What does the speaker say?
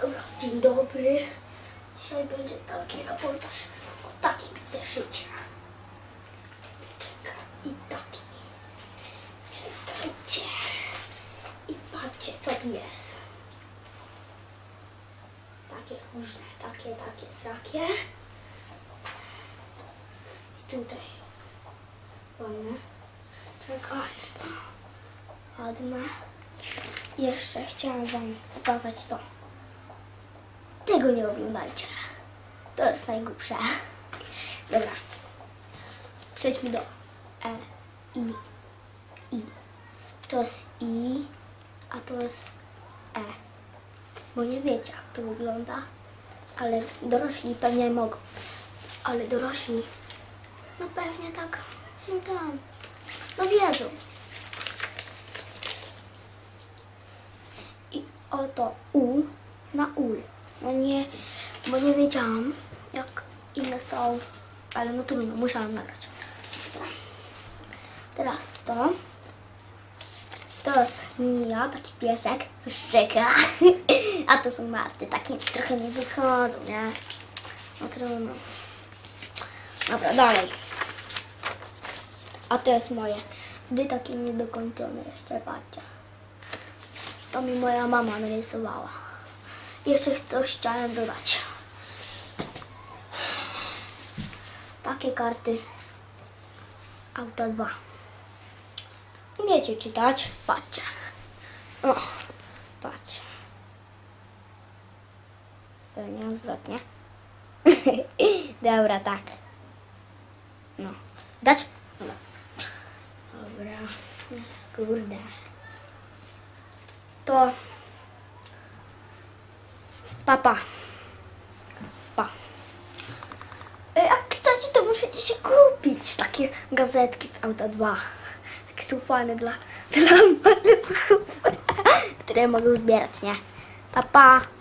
Dobra, dzień dobry. Dzisiaj będzie taki reportaż o takim zeszycie. Czekaj, i taki. Czekajcie. I patrzcie, co tu jest. Takie różne, takie, takie, srakie. I tutaj. Ładne. Czekaj. Ładne. Jeszcze chciałam wam pokazać to. Tego nie oglądajcie. To jest najgłupsze. Dobra. Przejdźmy do E, I, I. To jest I, a to jest E. Bo nie wiecie, jak to wygląda. Ale dorośli pewnie mogą. Ale dorośli, no pewnie tak, no tam, no wiedzą. I oto U na ul. No nie, bo nie wiedziałam, jak inne są, ale no trudno, musiałam nagrać. Dobra. Teraz to. To jest Mia, taki piesek, co szczeka. A to są Marty, takie trochę nie wychodzą, nie? No trudno. Dobra, dalej. A to jest moje. Gdy takie niedokończone jeszcze, patrzcie. To mi moja mama narysowała. Jeszcze coś chciałem dodać. Takie karty z Auta 2. Umiecie czytać? Patrzcie. O, patrzcie. Nie odwrotnie. Dobra, tak. No. Dać? Dobra. Dobra. Kurde. To. Papa. Pa. E, Jak chcecie, to musicie się kupić takie gazetki z Auta 2. Takie są fajne dla, dla maluchów, które mogą zbierać, nie? Papa. Pa.